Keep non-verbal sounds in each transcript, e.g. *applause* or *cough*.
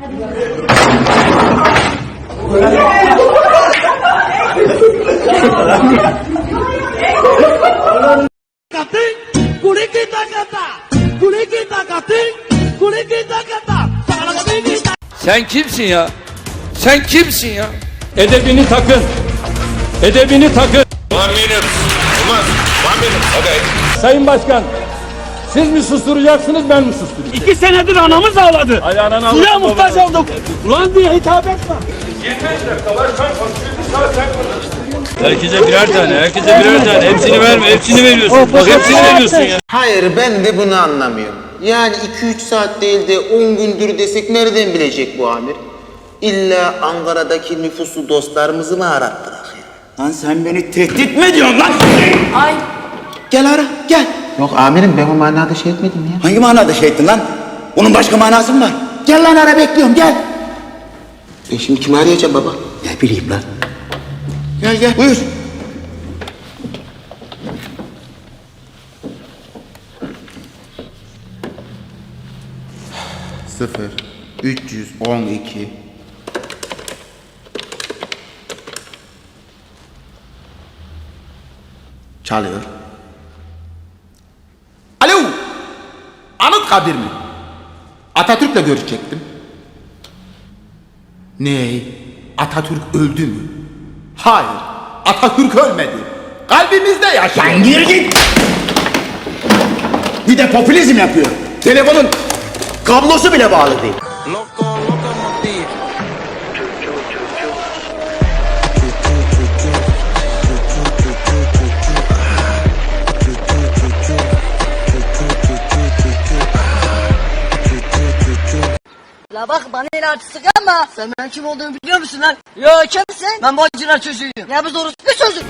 Kating, kulit kita kata, kulit kita kating, kita kata. Sen kimsin ya? Sen kimsin ya? Edebini takın. Edebini takın. One minute. Olmaz. One minute. Okay. Sayın Başkan. Siz mi susturacaksınız ben mi susturacağım? İki senedir anamız ağladı. Ayağına Suya muhtaç olduk. Ulan diye hitap etme. Herkese birer tane, herkese birer tane. Hepsini verme, hepsini veriyorsun. Bak hepsini veriyorsun ya. Hayır ben de bunu anlamıyorum. Yani 2-3 saat değil de 10 gündür desek nereden bilecek bu amir? İlla Ankara'daki nüfusu dostlarımızı mı arattırak? Lan sen beni tehdit mi ediyorsun lan? Ay Gel ara gel. Yok amirim ben o manada şey etmedim ya. Hangi manada şey ettin lan? Bunun başka manası mı var? Gel lan ara bekliyorum gel. E şimdi kimi arayacağım baba? Ne bileyim lan. Gel gel buyur. Sıfır, 312. Çalıyor. Anıtkabir mi? Atatürk'le görüşecektim. Ne? Atatürk öldü mü? Hayır. Atatürk ölmedi. Kalbimizde yaşıyor. Lan gir git. Bir de popülizm yapıyor. Telefonun kablosu bile bağlı değil. La bak bana el artistik ama sen ben kim olduğumu biliyor musun lan? Yo kimsin? Ben bacılar çocuğuyum. Ya biz doğrusu bir sözüm.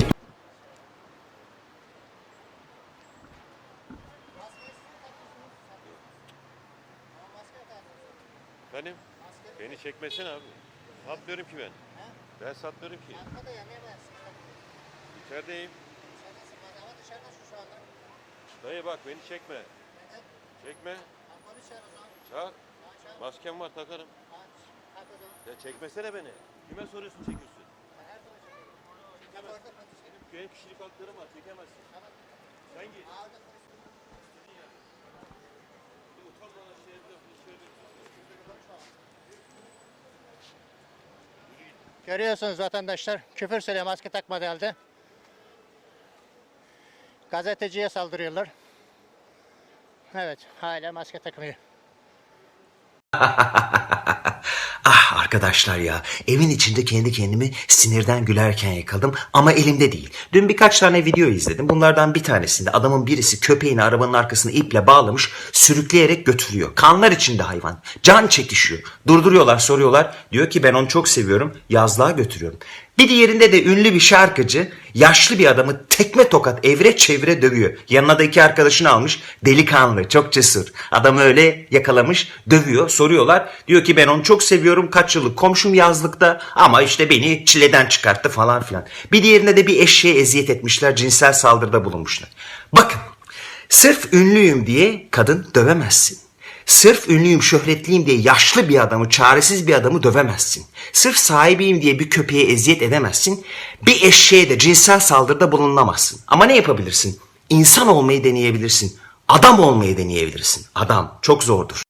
Benim. Beni çekmesene abi. Satmıyorum ki ben. Ben satmıyorum ki. İçerideyim. Dayı bak beni çekme. Çekme. Çak. Maskem var takarım. Ya çekmesene beni. Kime soruyorsun çekiyorsun? Çekemezsin. Benim kişilik haklarım var. Çekemezsin. Sen git. Görüyorsunuz vatandaşlar küfür söylüyor maske takmadı halde. Gazeteciye saldırıyorlar. Evet hala maske takmıyor. *laughs* Ah arkadaşlar ya evin içinde kendi kendimi sinirden gülerken yakaladım ama elimde değil. Dün birkaç tane video izledim. Bunlardan bir tanesinde adamın birisi köpeğini arabanın arkasına iple bağlamış sürükleyerek götürüyor. Kanlar içinde hayvan. Can çekişiyor. Durduruyorlar soruyorlar. Diyor ki ben onu çok seviyorum yazlığa götürüyorum. Bir diğerinde de ünlü bir şarkıcı yaşlı bir adamı tekme tokat evre çevre dövüyor. Yanına da iki arkadaşını almış delikanlı çok cesur. Adamı öyle yakalamış dövüyor soruyorlar. Diyor ki ben onu çok seviyorum kaç yıllık komşum yazlıkta ama işte beni çileden çıkarttı falan filan. Bir diğerinde de bir eşeğe eziyet etmişler cinsel saldırıda bulunmuşlar. Bakın sırf ünlüyüm diye kadın dövemezsin. Sırf ünlüyüm, şöhretliyim diye yaşlı bir adamı, çaresiz bir adamı dövemezsin. Sırf sahibiyim diye bir köpeğe eziyet edemezsin. Bir eşeğe de cinsel saldırıda bulunamazsın. Ama ne yapabilirsin? İnsan olmayı deneyebilirsin. Adam olmayı deneyebilirsin. Adam çok zordur.